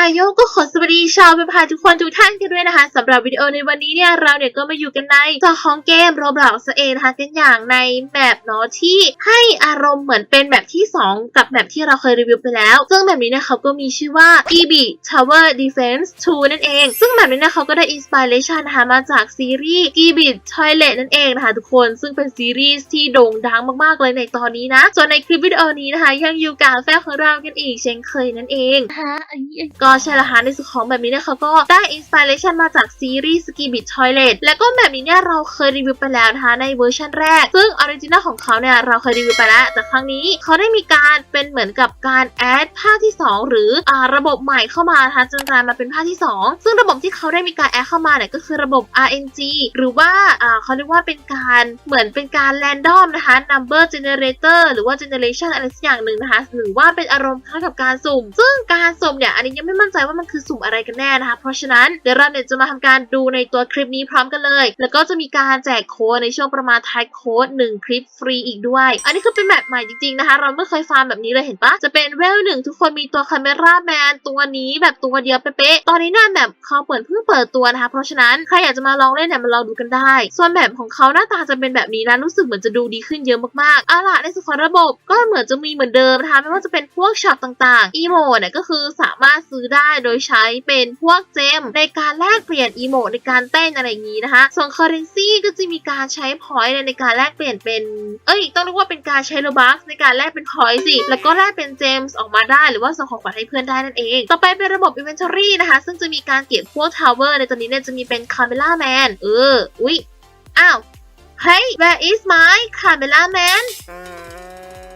อายุก็ขอสวัสดีชาวเว็บพาทุกคนทุกท่านกันด้วยนะคะสำหรับวิดีโอในวันนี้เนี่ยเราเนี่ยก็มาอยู่กันในจอของเกม Roblox เองนะคะกันอย่างในแมปเนาะที่ให้อารมณ์เหมือนเป็นแบบที่ 2 กับแบบที่เราเคยรีวิวไปแล้ว ซึ่งแบบนี้เนี่ยเขาก็มีชื่อว่า EB Tower Defense 2 นั่นเอง ซึ่งแบบนี้เนี่ยเขาก็ได้อินสปิเรชันนะคะมาจากซีรีส์ EB Toilet นั่นเองนะคะทุกคนซึ่งเป็นซีรีส์ที่โด่งดังมากๆเลยในตอนนี้นะส่วนในคลิปวิดีโอนี้นะคะยังอยู่กับแฟนของเรากันอีกเช่นเคยนั่นเองนะคะอันนี้ก็ใช่ละค่ะในส่วนของแบบนี้เนี่ยเขาก็ได้อินสปิเรชันมาจากซีรีส์ Ski Beat Toilet แล้วก็แบบนี้เนี่ยเราเคยรีวิวไปแล้วนะคะในเวอร์ชันแรก ซึ่งออริจินัลของเขาเนี่ยเราเคยรีวิวไปแล้ว แต่ครั้งนี้เขาได้มีการเป็นเหมือนกับการแอดภาคที่ 2 หรืออระบบใหม่เข้ามานะคะจนกลายมาเป็นภาคที่ 2 ซึ่งระบบที่เขาได้มีการแอดเข้ามาเนี่ยก็คือระบบ RNG หรือว่าเขาเรียกว่าเป็นการเหมือนเป็นการ random นะคะ number generator หรือว่า generation อะไรสักอย่างหนึ่งนะคะหรือว่าเป็นอารมณ์คล้ายกับการสุ่ม ซึ่งการสุ่มเนี่ยอันนี้ยังไม่มั่นใจว่ามันคือสุ่มอะไรกันแน่นะคะ เพราะฉะนั้นเดี๋ยวเราเนี่ยจะมาทำการดูในตัวคลิปนี้พร้อมกันเลย แล้วก็จะมีการแจกโค้ดในช่วงประมาณท้ายโค้ด1คลิปฟรีอีกด้วย อันนี้คือเป็นแบบใหม่จริงๆนะคะ เราไม่เคยฟาร์มแบบนี้เลยเห็นปะจะเป็นเวลหนึ่งทุกคนมีตัวคาเมราแมนตัวนี้แบบตัวเดียวเป๊ะๆตอนนี้เนี่ยแบบเขาเปิดเพิ่งเปิดตัวนะคะ เพราะฉะนั้นใครอยากจะมาลองเล่นเนี่ยมาลองดูกันได้ ส่วนแบบของเขาหน้าตาจะเป็นแบบนี้นะรู้สึกเหมือนจะดูดีขึ้นเยอะมากๆเอาล่ะในส่วนของระบบก็เหมือนจะมีเหมือนเดิมนะคะไม่ว่าจะเป็นพวกช็อปต่างๆอีโมเนี่ยก็คือสามารถซื้อได้โดยใช้เป็นพวกเจมในการแลกเปลี่ยนอีโมในการเต้นอะไรอย่างนี้นะคะ ส่วนคอร์เรนซีก็จะมีการใช้พอยต์ในการแลกเปลี่ยนเป็น เอ้ย ต้องเรียกว่าเป็นการใช้โลบัคในการแลกเป็นพอยต์สิ แล้วก็แลกเป็นเจมส์ออกมาได้ หรือว่าส่งของขวัญให้เพื่อนได้นั่นเอง ต่อไปเป็นระบบ Inventory นะคะ ซึ่งจะมีการเก็บพวกทาวเวอร์ในตัวนี้เนี่ยจะมีเป็น Camera Man เออ อุ๊ย อ้าว เฮ้ย where is my camera man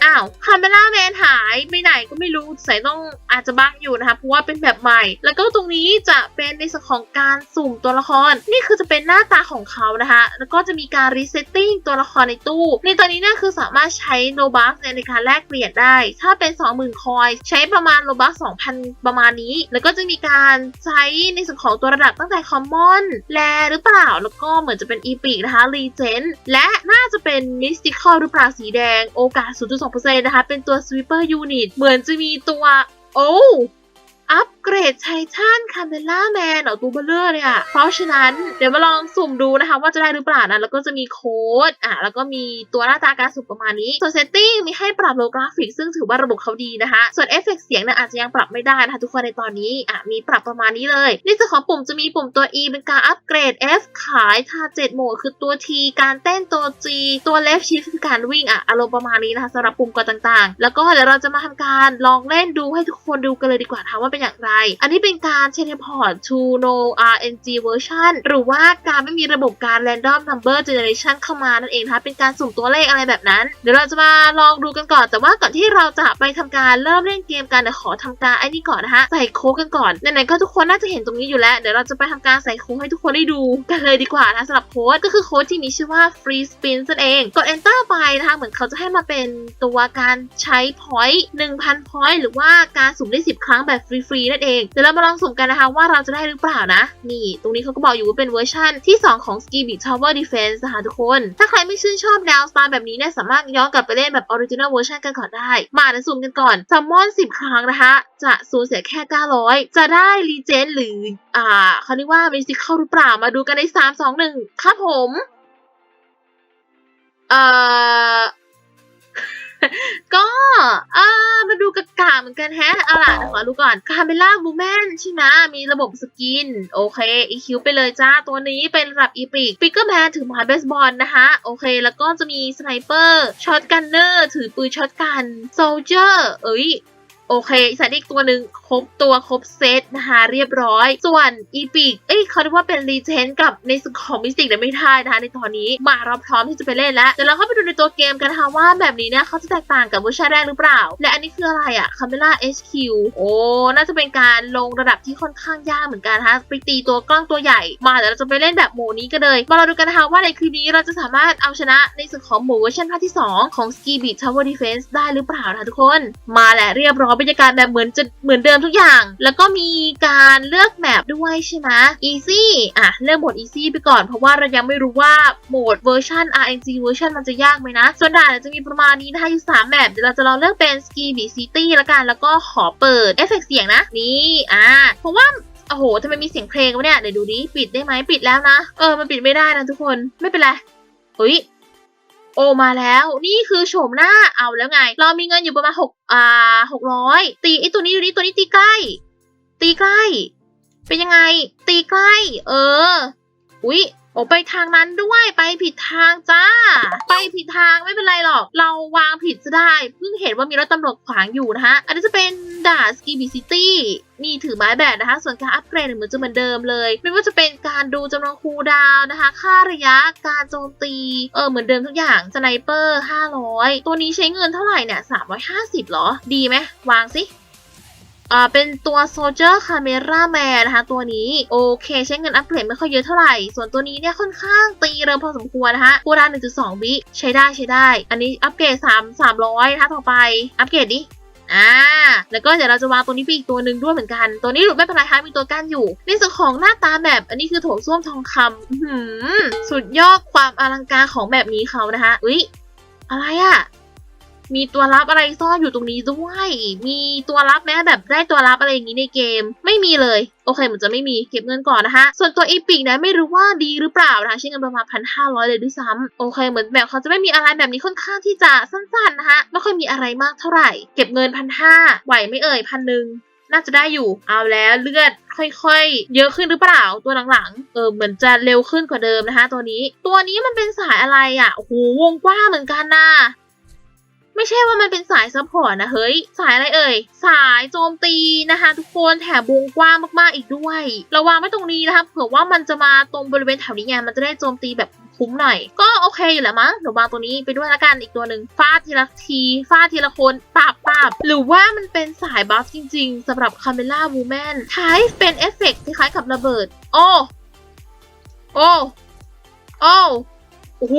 อ้าวคาเมล่าแมนหายไปไหนก็ไม่รู้ใส่ต้องอาจจะบั๊กอยู่นะคะเพราะว่าเป็นแบบใหม่ แล้วก็ตรงนี้จะเป็นในส่วนของการสุ่มตัวละคร นี่คือจะเป็นหน้าตาของเขานะคะ แล้วก็จะมีการรีเซตติ้งตัวละครในตู้ ในตอนนี้เนี่ยคือสามารถใช้โลบัคในการแลกเปลี่ยนได้ ถ้าเป็น 20,000 คอย ใช้ประมาณโลบัค2,000 ประมาณนี้ แล้วก็จะมีการใช้ในส่วนของตัวระดับตั้งแต่คอมมอนแลหรือเปล่า แล้วก็เหมือนจะเป็นอีพิกนะคะรีเจนและน่าจะเป็นมิสติคอลหรือเปล่าสีแดงโอกาส 0.2%นะคะ เป็นตัว Sweeper Unit เหมือนจะมีตัว โอ้ อัพ เกรดไททันคาเมล่าแมนเหรอตัวเบลเลอร์เลยอะเพราะฉะนั้นเดี๋ยวมาลองสุ่มดูนะคะว่าจะได้หรือเปล่านะ แล้วก็จะมีโค้ดอะแล้วก็มีตัวหน้าตาการสุ่มประมาณนี้ ส่วนเซตติ้งมีให้ปรับโลกราฟิก ซึ่งถือว่าระบบเขาดีนะคะ ส่วนเอฟเฟกต์เสียงเนี่ยอาจจะยังปรับไม่ได้นะคะทุกคนในตอนนี้อะมีปรับประมาณนี้เลยในส่วนของปุ่มจะมีปุ่มตัว E เป็นการอัปเกรด F ขายทา7โหมดคือตัว T การเต้นตัว G ตัว Left Shift คือการวิ่งอะอารมณ์ประมาณนี้นะคะสำหรับปุ่มกดต่างๆ แล้วก็เดี๋ยวเราจะมาทำการลองเล่นดูให้ทุกคนดูกันเลยดีกว่าค่ะว่าเป็นอย่างไรอันนี้เป็นการ teleport to no RNG version หรือว่าการไม่มีระบบการ random number generation เข้ามานั่นเองนะคะเป็นการสุ่มตัวเลขอะไรแบบนั้น เดี๋ยวเราจะมาลองดูกันก่อน แต่ว่าก่อนที่เราจะไปทำการเริ่มเล่นเกมกันเดี๋ยวขอทำการไอ้นี่ก่อนนะคะใส่โค้ดกันก่อนไหนๆก็ทุกคนน่าจะเห็นตรงนี้อยู่แล้ว เดี๋ยวเราจะไปทำการใส่โค้ดให้ทุกคนได้ดูกันเลยดีกว่านะสำหรับโค้ดก็คือโค้ดที่มีชื่อว่า free spin นั่นเองกด enter ไปนะคะเหมือนเขาจะให้มาเป็นตัวการใช้ point 1,000 point หรือว่าการสุ่มได้ 10 ครั้งแบบฟรีๆนั่นเองเดี๋ยวเรามาลองสุ่มกันนะคะว่าเราจะได้หรือเปล่านะ นี่ ตรงนี้เขาก็บอกอยู่ว่าเป็นเวอร์ชั่นที่ 2 ของ Ski Beat Tower Defense นะคะทุกคน ถ้าใครไม่ชื่นชอบแนวสไตล์แบบนี้เนี่ยสามารถย้อนกลับไปเล่นแบบออริจิน l ลเวอร์ชันกันก่อนได้ มาเดี๋ยวสุ่มกันก่อนซัมมอน 10 ครั้งนะคะ จะสูญเสียแค่ 900 จะได้รีเจนหรืออ่าเขาเรียกว่ามิสติคอลหรือเปล่ามาดูกันใน 3 2 1 ครับผม เอ่อ ก็เออมาดูกากาเหมือนกันแฮะเอาล่ะขอดูก่อนคาเมล่าบูแมนใช่ไหมมีระบบสกิน โอเคอีคิวไปเลยจ้าตัวนี้เป็นระดับอีพิกปิกเกอร์แมนถือไม้เบสบอลนะคะโอเค แล้วก็จะมีสไนเปอร์ช็อตกันเนอร์ถือปืนช็อตกันโซลเจอร์เอ้ย อเคส่ได้อีกตัวหนึ่งครบตัวครบเซตนะคะเรียบร้อย ส่วนอีพิกเอ้ยเขาเรียกว่าเป็นรีเจนกับในส่วนของมิสติกแต่ไม่ได้นะคะในตอนนี้มาเราพร้อมที่จะไปเล่นแล้วเดี๋ยวเราเข้าไปดูในตัวเกมกันนะคะว่าแบบนี้เนี่ยเขาจะแตกต่างกับเวอร์ชันแรกหรือเปล่า และอันนี้คืออะไรอะ Camera HQ โอ้น่าจะเป็นการลงระดับที่ค่อนข้างยากเหมือนกันนะคะไปตีตัวกล้องตัวใหญ่ มาเดี๋ยวเราจะไปเล่นแบบโหมนี้กันเลย มาเราดูกันนะคะว่าในคลิปนี้เราจะสามารถเอาชนะในส่วนของโหมเวอร์ชันภาคที่สองของ Ski Beat Tower Defense ได้หรือเปล่านะคะทุกคน มาแหละเรียบร้อยไปรรยากาศแบบเหมือนจะเหมือนเดิมทุกอย่าง แล้วก็มีการเลือกแมปด้วยใช่ไหม easy อะเลือกโหมด easy ไปก่อนเพราะว่าเรายังไม่รู้ว่าโหมดเวอร์ชัน RNG เวอร์ชันมันจะยากไหมนะ ส่วนด่านจะมีประมาณนี้นะคะอยู่สามแมปเดี๋ยวเราจะลองเลือกเป็น ski beach city ละกัน แล้วก็ขอเปิดเอฟเฟกเสียงนะ นี่อะเพราะว่าโอ้โหทำไมมีเสียงเพลงวะเนี่ยเดี๋ยวดูดิปิดได้ไหมปิดแล้วนะ เออมันปิดไม่ได้นะทุกคนไม่เป็นไรเฮ้ย โอมาแล้วนี่คือโฉมหน้าเอาแล้วไง เรามีเงินอยู่ประมาณหกอ่าหกร้อยตีไอตัวนี้ดูนี่ตัวนี้ตีใกล้ ตีใกล้ เป็นยังไง ตีใกล้ เออ อุ๊ย โอ้ไปทางนั้นด้วยไปผิดทางจ้า ไปผิดทางไม่เป็นไรหรอก เราวางผิดจะได้เพิ่งเห็นว่ามีรถตำรวจขวางอยู่นะคะอันนี้จะเป็นด่าสกีบีซิตี้นี่ถือไม้แบดนะคะ ส่วนการอัปเกรดเหมือนจะเหมือนเดิมเลย ไม่ว่าจะเป็นการดูจำนวนคูลดาวนะคะ ค่าระยะการโจมตี เออเหมือนเดิมทุกอย่างสไนเปอร์ 500 ตัวนี้ใช้เงินเท่าไหร่เนี่ย350หรอ ดีไหมวางสิ อ่าเป็นตัว Soldier Camera Man นะคะ ตัวนี้ โอเค ใช้เงินอัปเกรดไม่ค่อยเยอะเท่าไหร่ ส่วนตัวนี้เนี่ยค่อนข้างตีเร็วพอสมควรนะคะกูดา1.2 วิ ใช้ได้ใช้ได้ อันนี้อัปเกรด3 300 นะคะ ต่อไป อัปเกรดดิอ่า แล้วก็เดี๋ยวเราจะวางตัวนี้ไปอีกตัวหนึ่งด้วยเหมือนกัน ตัวนี้หลุดไม่เป็นไรคะมีตัวกั้นอยู่ ในส่วนของหน้าตาแบบ อันนี้คือโถส้วมทองคำหือสุดยอดความอลังการของแบบนี้เขานะคะ อุ๊ย อะไรอะ มีตัวลับอะไรซ่อนอยู่ตรงนี้ด้วย มีตัวลับแม้แบบได้ตัวลับอะไรอย่างนี้ในเกม ไม่มีเลย โอเคเหมือนจะไม่มีเก็บเงินก่อนนะคะ ส่วนตัวอีพิกนะไม่รู้ว่าดีหรือเปล่านะคะใช้เงินประมาณพันห้าร้อยเลยด้วยซ้ำโอเคเหมือนแบบเขาจะไม่มีอะไรแบบนี้ค่อนข้างที่จะสั้นๆนะคะไม่ค่อยมีอะไรมากเท่าไหร่ เก็บเงินพันห้าไหวไม่เอ่ยพันหนึ่งน่าจะได้อยู่ เอาแล้วเลือดค่อยๆ เยอะขึ้นหรือเปล่าตัวหลังๆ เออเหมือนจะเร็วขึ้นกว่าเดิมนะคะ ตัวนี้ ตัวนี้มันเป็นสายอะไรอะ่ะ โอ้โหวงกว้างเหมือนกันนะ ไม่ใช่ว่ามันเป็นสายซัพพอร์ตนะเฮ้ย สายอะไรเอ่ย สายโจมตีนะคะทุกคนแถมวงกว้างมากๆอีกด้วย ระวังไว้ตรงนี้นะคะเผื่อว่ามันจะมาตรงบริเวณแถวนี้ไงมันจะได้โจมตีแบบคุ้มหน่อย ก็โอเคอยู่แหละมั้งเดี๋ยววางตัวนี้ไปด้วยละกันอีกตัวหนึ่งฟาดทีละทีฟาดทีละคนปาบปาบหรือว่ามันเป็นสายบัฟจริงๆสำหรับคาเมล่าวูแมนใช้เป็นเอฟเฟกต์คล้ายกับระเบิด โอ้ โอ้ โอ้ อ้โห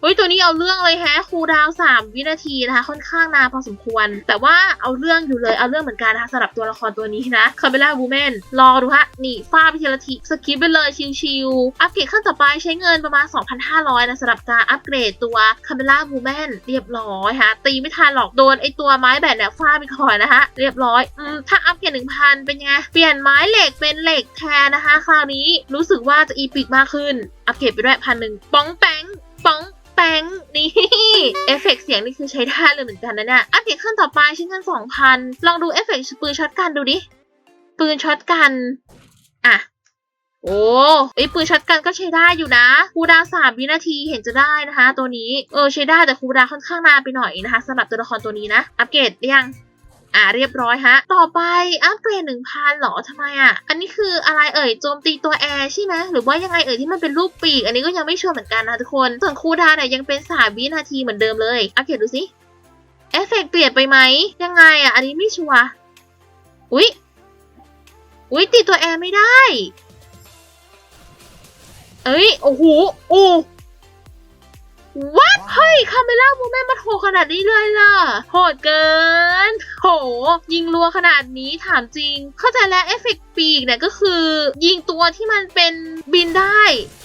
เฮ้ยตัวนี้เอาเรื่องเลยแฮะคูดาวสามวินาทีนะคะค่อนข้างนานพอสมควร แต่ว่าเอาเรื่องอยู่เลยเอาเรื่องเหมือนกันนะคะสำหรับตัวละครตัวนี้นะคาเมล่าวูแมนรอดูฮะนี่ฟาดไปทีละทีสกิปไปเลยชิวๆอัปเกรดขั้นต่อไปใช้เงินประมาณ 2,500นะสำหรับการอัปเกรดตัวคาเมล่าวูแมนเรียบร้อยฮะตีไม่ทันหรอกโดนไอตัวไม้แบตเนี่ยฟาดไปก่อนนะคะเรียบร้อยอืมถ้าอัปเกรด1,000เป็นไงเปลี่ยนไม้เหล็กเป็นเหล็กแทนนะคะ คราวนี้รู้สึกว่าจะอีพิกมากขึ้นอัปเกรดไปด้วยพันหนึ่งป้องแป้ง ป้องแป้งนี่เอฟเฟกต์เสียงนี่คือใช้ได้เลยเหมือนกันนะเนี่ยอัปเกรดขั้นต่อไปใช้เงิน2,000ลองดูเอฟเฟกต์ปืนช็อตกันดูดิ ปืนช็อตกัน อะ โอ้ไอยปืนช็อตกันก็ใช้ได้อยู่นะ คูดาสามวินาทีเห็นจะได้นะคะ ตัวนี้ เออใช้ได้แต่คูดาค่อนข้างนานไปหน่อยนะคะสำหรับตัวละครตัวนี้นะ อัปเกรดยัง อ่าเรียบร้อยฮะ ต่อไปอัปเกรดหนึ่งพันหรอทำไมอะ อันนี้คืออะไรเอ่ยโจมตีตัวแอร์ใช่ไหมหรือว่ายังไงเอ่ยที่มันเป็นรูปปีก อันนี้ก็ยังไม่ชัวร์เหมือนกันนะทุกคนส่วนคูดาเนี่ยยังเป็นสามวินาทีเหมือนเดิมเลยอัปเกรดดูสิเอฟเฟกต์เปลี่ยนไปไหมยังไงอะ อันนี้ไม่ชัวร์อุ๊ยอุ๊ยตีตัวแอร์ไม่ได้ เอ้ยโอ้โหโอ้ วัดเฮ้ยคาเมล่าโมเมนต์มันโหดขนาดนี้เลยล่ะ โหดเกิน โห ยิงรัวขนาดนี้ถามจริง เข้าใจแล้วเอฟเฟกต์ปีกเนี่ยก็คือ ยิงตัวที่มันเป็นบินได้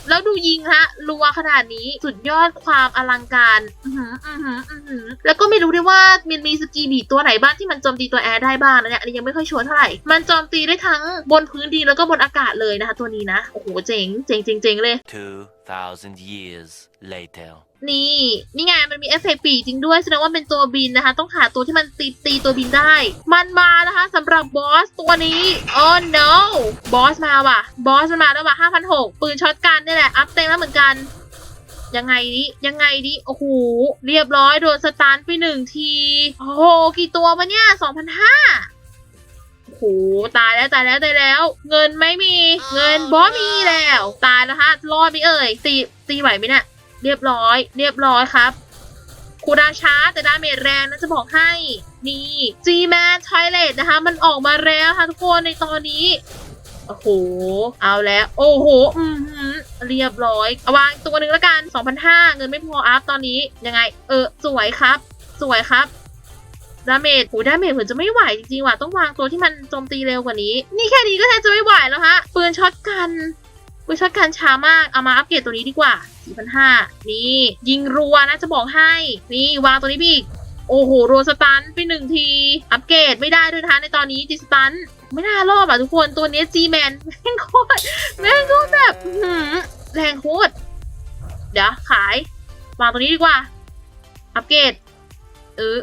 แล้วดูยิงฮะรัวขนาดนี้สุดยอดความอลังการอือหืออือหืออือหือแล้วก็ไม่รู้ด้วยว่ามันมีสกีบีตัวไหนบ้างที่มันโจมตีตัวแอร์ได้บ้างนะเนี่ยอันนี้ยังไม่ค่อยชัวร์เท่าไหร่ มันโจมตีได้ทั้งบนพื้นดินแล้วก็บนอากาศเลยนะคะตัวนี้นะ โอ้โหเจ๋งเจ๋งเจ๋งเจ๋งเลย 2,000 years later. นี่ นี่ไงมันมีเอฟเฟกต์ปีกจริงด้วย แสดงว่าเป็นตัวบินนะคะ ต้องหาตัวที่มันตีตีตัวบินได้ มันมานะคะสำหรับบอสตัวนี้ oh no บอสมาว่ะ บอสมันมาแล้วว่ะ5,600ปืนช็อตกันนี่แหละ อัพเต็มแล้วเหมือนกัน ยังไงดิ ยังไงดิ โอ้โห เรียบร้อยโดนสตาร์ทไปหนึ่งที โอ้โห กี่ตัววะเนี่ย2,500 โหตายแล้วตายแล้วตายแล้ว เงินไม่มีเงินบอมีแล้ว ตายแล้วฮะรอดไหมเอ่ยตีตีไหวไหมเนี่ยเรียบร้อย เรียบร้อยครับคูดาช้าแต่ดาเมจแรงนะจะบอกให้นี่ G-Man Toilet นะคะ มันออกมาแล้วค่ะทุกคนในตอนนี้ โอ้โห เอาแล้ว โอ้โห อือหือเรียบร้อย เอาวางตัวหนึ่งแล้วกัน 2,500 เงินไม่พออัพตอนนี้ ยังไง เออ สวยครับ สวยครับ ดาเมจโหดาเมจเหมือนจะไม่ไหวจริงๆว่ะต้องวางตัวที่มันโจมตีเร็วกว่านี้ นี่แค่นี้ก็แทบจะไม่ไหวแล้วฮะปืนช็อตกันปืนช็อตกันช้ามากเอามาอัปเกรดตัวนี้ดีกว่า4,500นี่ยิงรัวนะจะบอกให้ นี่วางตัวนี้ไปอีกโอ้โหโรสตันไปหนึ่งที อัปเกรดไม่ได้ด้วยนะคะในตอนนี้จิสตันไม่น่ารอบอะทุกคนตัวนี้จีแมนแม่งโคตรแม่งโคตรแบบแรงโคตรเดี๋ยว ขายวางตัวนี้ดีกว่า อัปเกรดเออ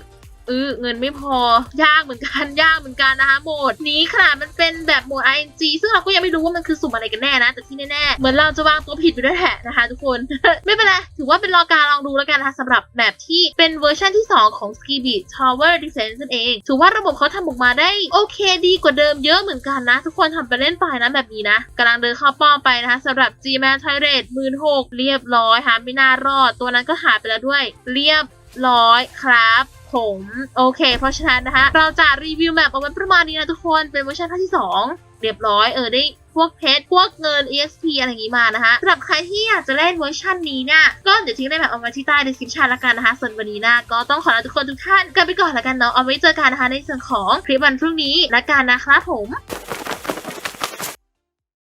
เออเงินไม่พอยากเหมือนกันยากเหมือนกันนะคะโหมดนี้ขนาดมันเป็นแบบโหมด ING ซึ่งเราก็ยังไม่รู้ว่ามันคือสุ่มอะไรกันแน่นะ แต่ที่แน่ๆเหมือนเราจะวางตัวผิดไปด้วยแหละนะคะ ทุกคน ไม่เป็นไรถือว่าเป็นรอการลองดูแล้วกันนะคะสำหรับแบบที่เป็นเวอร์ชันที่ 2 ของ Ski Beat Tower Defense นั่นเอง ถือว่าระบบเขาทำออกมาได้โอเคดีกว่าเดิมเยอะเหมือนกันนะ ทุกคนทำไปเล่นไปนะแบบนี้นะกำลังเดินเข้าป้อมไปนะคะสำหรับ G-Man Tyrant หมื่นหกเรียบร้อยค่ะไม่น่ารอด ตัวนั้นก็หายไปแล้วด้วย เรียบร้อยครับ ผม โอเค เพราะฉะนั้นนะคะ เราจะรีวิวแมปเอาไว้ประมาณนี้นะทุกคน เป็นเวอร์ชันภาคที่ 2 เรียบร้อยเออได้พวกเพชรพวกเงิน EXP อะไรอย่างนี้มานะคะสำหรับใครที่อยากจะเล่นเวอร์ชันนี้เนี่ยก็เดี๋ยวทิ้งได้แบบเอาไว้ที่ใต้ description ละกันนะคะ ส่วนวันนี้นะก็ต้องขอลาทุกคนทุกท่านกันไปก่อนละกันเนาะเอาไว้เจอกันนะคะในส่วนของคลิปวันพรุ่งนี้ละกันนะครับผม